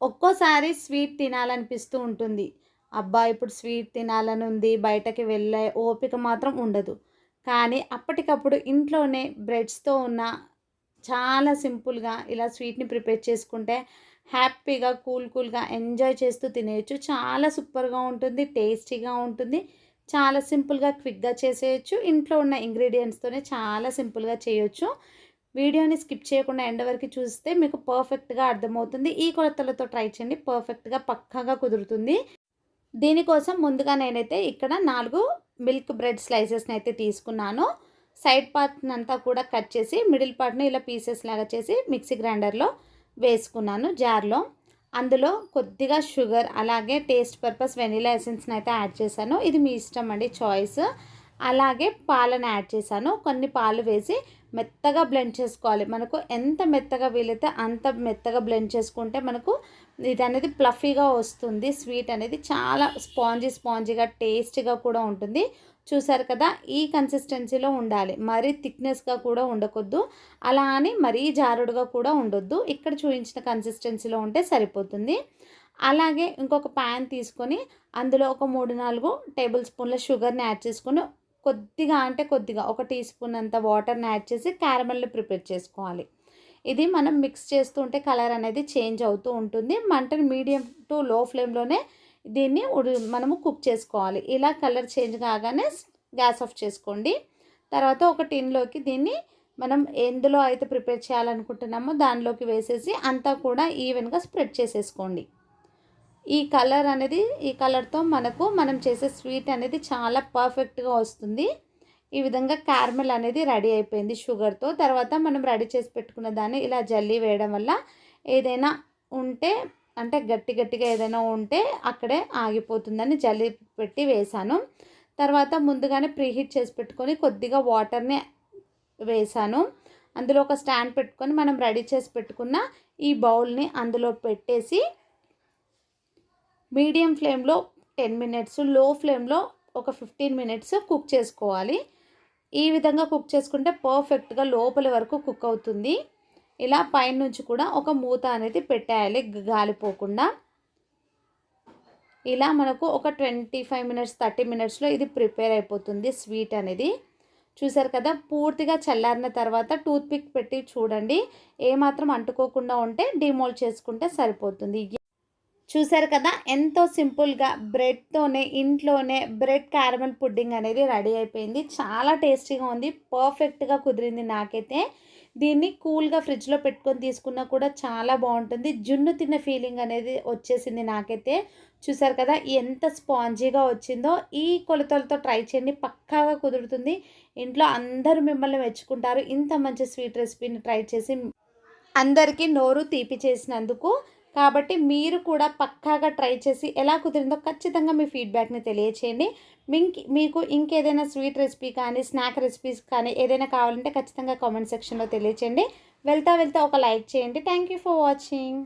ఒక్కోసారి స్వీట్ తినాలనిపిస్తూ ఉంటుంది. అబ్బా ఇప్పుడు స్వీట్ తినాలని ఉంది బయటకి వెళ్ళే ఓపిక మాత్రం ఉండదు. కానీ అప్పటికప్పుడు ఇంట్లోనే బ్రెడ్స్తో ఉన్న చాలా సింపుల్గా ఇలా స్వీట్ని ప్రిపేర్ చేసుకుంటే హ్యాపీగా కూల్ కూల్గా ఎంజాయ్ చేస్తూ తినేయచ్చు. చాలా సూపర్గా ఉంటుంది టేస్టీగా ఉంటుంది. చాలా సింపుల్గా క్విక్గా చేసేయచ్చు. ఇంట్లో ఉన్న ఇంగ్రీడియంట్స్తోనే చాలా సింపుల్గా చేయొచ్చు. వీడియోని స్కిప్ చేయకుండా ఎండ వరకు చూస్తే మీకు పర్ఫెక్ట్గా అర్థమవుతుంది. ఈ కొలతలతో ట్రై చేయండి. పర్ఫెక్ట్గా పక్కాగా కుదురుతుంది. దీనికోసం ముందుగా నేనైతే ఇక్కడ నాలుగు మిల్క్ బ్రెడ్ స్లైసెస్ని అయితే తీసుకున్నాను. సైడ్ పార్ట్ని అంతా కూడా కట్ చేసి మిడిల్ పార్ట్ని ఇలా పీసెస్ లాగా చేసి మిక్సీ గ్రైండర్లో వేసుకున్నాను జార్లో. అందులో కొద్దిగా షుగర్ అలాగే టేస్ట్ పర్పస్ వెనీలా ఎసెన్స్ని అయితే యాడ్ చేశాను. ఇది మీ ఇష్టం అండి చాయిస్. అలాగే పాలను యాడ్ చేశాను. కొన్ని పాలు వేసి మెత్తగా బ్లెండ్ చేసుకోవాలి. మనకు ఎంత మెత్తగా వీలైతే అంత మెత్తగా బ్లెండ్ చేసుకుంటే మనకు ఇది అనేది ప్లఫీగా వస్తుంది. స్వీట్ అనేది చాలా స్పాంజీ స్పాంజీగా టేస్టీగా కూడా ఉంటుంది. చూసారు కదా ఈ కన్సిస్టెన్సీలో ఉండాలి. మరీ థిక్నెస్గా కూడా ఉండకూడదు. అలా అని మరీ జారుడుగా కూడా ఉండొద్దు. ఇక్కడ చూపించిన కన్సిస్టెన్సీలో ఉంటే సరిపోతుంది. అలాగే ఇంకొక ప్యాన్ తీసుకొని అందులో ఒక మూడు నాలుగు టేబుల్ స్పూన్ల షుగర్ని యాడ్ చేసుకొని కొద్దిగా అంటే కొద్దిగా ఒక టీ స్పూన్ అంత వాటర్ని యాడ్ చేసి క్యారమెల్ని ప్రిపేర్ చేసుకోవాలి. ఇది మనం మిక్స్ చేస్తూ ఉంటే కలర్ అనేది చేంజ్ అవుతూ ఉంటుంది. మంటను మీడియం టు లో ఫ్లేమ్లోనే దీన్ని ఉడి మనము కుక్ చేసుకోవాలి. ఇలా కలర్ చేంజ్ కాగానే గ్యాస్ ఆఫ్ చేసుకోండి. తర్వాత ఒక టిన్లోకి దీన్ని మనం ఎందులో అయితే ప్రిపేర్ చేయాలనుకుంటున్నామో దానిలోకి వేసేసి అంతా కూడా ఈవెన్గా స్ప్రెడ్ చేసేసుకోండి. ఈ కలర్ అనేది ఈ కలర్తో మనకు మనం చేసే స్వీట్ అనేది చాలా పర్ఫెక్ట్గా వస్తుంది. ఈ విధంగా క్యారమెల్ అనేది రెడీ అయిపోయింది షుగర్తో. తర్వాత మనం రెడీ చేసి పెట్టుకున్న దాన్ని ఇలా జల్లీ వేయడం వల్ల ఏదైనా ఉంటే అంటే గట్టి గట్టిగా ఏదైనా ఉంటే అక్కడే ఆగిపోతుందని జల్లి పెట్టి వేసాను తర్వాత ముందుగానే ప్రీహీట్ చేసి పెట్టుకొని కొద్దిగా వాటర్ని వేసాను అందులో ఒక స్టాండ్ పెట్టుకొని మనం రెడీ చేసి పెట్టుకున్న ఈ బౌల్ని అందులో పెట్టేసి మీడియం ఫ్లేమ్లో టెన్ మినిట్స్లో ఫ్లేమ్లో ఒక ఫిఫ్టీన్ మినిట్స్ కుక్ చేసుకోవాలి. ఈ విధంగా కుక్ చేసుకుంటే పర్ఫెక్ట్గా లోపల వరకు కుక్ అవుతుంది. ఇలా పైనుంచి కూడా ఒక మూత అనేది పెట్టేయాలి గాలిపోకుండా. ఇలా మనకు ఒక ట్వంటీ ఫైవ్ మినిట్స్ థర్టీ మినిట్స్లో ఇది ప్రిపేర్ అయిపోతుంది స్వీట్ అనేది. చూసారు కదా పూర్తిగా చల్లారిన తర్వాత టూత్పిక్ పెట్టి చూడండి. ఏమాత్రం అంటుకోకుండా ఉంటే డిమోల్డ్ చేసుకుంటే సరిపోతుంది. చూసారు కదా ఎంతో సింపుల్గా బ్రెడ్తోనే ఇంట్లోనే బ్రెడ్ క్యారమల్ పుడ్డింగ్ అనేది రెడీ అయిపోయింది. చాలా టేస్టీగా ఉంది పర్ఫెక్ట్గా కుదిరింది నాకైతే. దీన్ని కూల్గా ఫ్రిడ్జ్లో పెట్టుకొని తీసుకున్నా కూడా చాలా బాగుంటుంది. జున్ను తిన్న ఫీలింగ్ అనేది వచ్చేసింది నాకైతే. చూసారు కదా ఎంత స్పాంజీగా వచ్చిందో. ఈ కొలతలతో ట్రై చేయండి పక్కాగా కుదురుతుంది. ఇంట్లో అందరూ మిమ్మల్ని మెచ్చుకుంటారు. ఇంత మంచి స్వీట్ రెసిపీని ట్రై చేసి అందరికీ నోరు తీపి చేసినందుకు కాబట్టి మీరు కూడా పక్కాగా ట్రై చేసి ఎలా కుదిరిందో ఖచ్చితంగా మీ ఫీడ్బ్యాక్ని తెలియచేయండి. మింక్ మీకు ఇంకేదైనా స్వీట్ రెసిపీ కానీ స్నాక్ రెసిపీస్ కానీ ఏదైనా కావాలంటే ఖచ్చితంగా కామెంట్ సెక్షన్లో తెలియచేయండి. వెళ్తా వెళ్తా ఒక లైక్ చేయండి. Thank you for watching.